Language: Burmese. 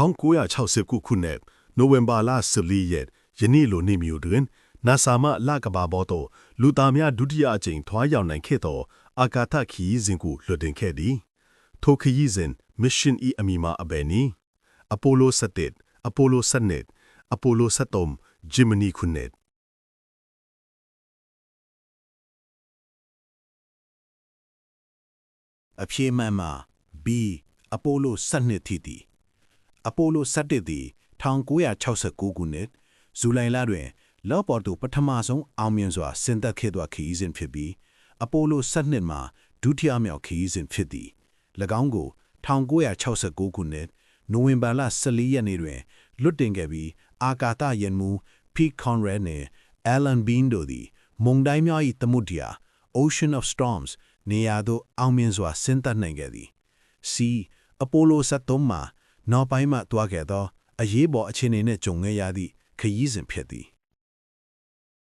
1969ခုနှစ်နိုဝင်ဘာလ14ရက်ယနေ့လိုနေ့မျိုးတွင်နာဆာမလကဘာဘောတော့လူသားများဒုတိယအကြိမ်ထွားရောက်နိုင်ခဲ့သောအာကာသခီးစဉ်ကိုလွှတ်တင်ခဲ့သည်ထိုခီးစဉ် Mission E အမီမာအဘယ်နီအပိုလို7အပိုလို7အပိုလို7ဂျီမနီခုနှစ်အဖြေမှန်မှာ B အပိုလို12ထိသည် အပိုလို17သည်1969ခုနှစ်ဇူလိုင်လတွင်လော့ပေါ်သို့ပထမဆုံးအောင်မြင်စွာဆင်းသက်ခဲ့သောခရီးစဉ်ဖြစ်ပြီးအပိုလို12မှာဒုတိယမြောက်ခရီးစဉ်ဖြစ်သည်၎င်းကို1969ခုနှစ်နိုဝင်ဘာလ14ရက်နေ့တွင်လွတ်တင်ခဲ့ပြီးအာကာသယာဉ်မှူး Pete Conrad နှင့် Alan Bean တို့သည်မုန်တိုင်းများ၏သမုဒ္ဒရာ Ocean of Storms နေရာသို့အောင်မြင်စွာဆင်းသက်နိုင်ခဲ့သည် C အပိုလို73မှာ နောက်ပိုင်းမှတွားခဲ့သောအရေးပေါ်အခြေအနေနှင့်ကြုံခဲ့ရသည့်ခရီးစဉ်ဖြစ်သည်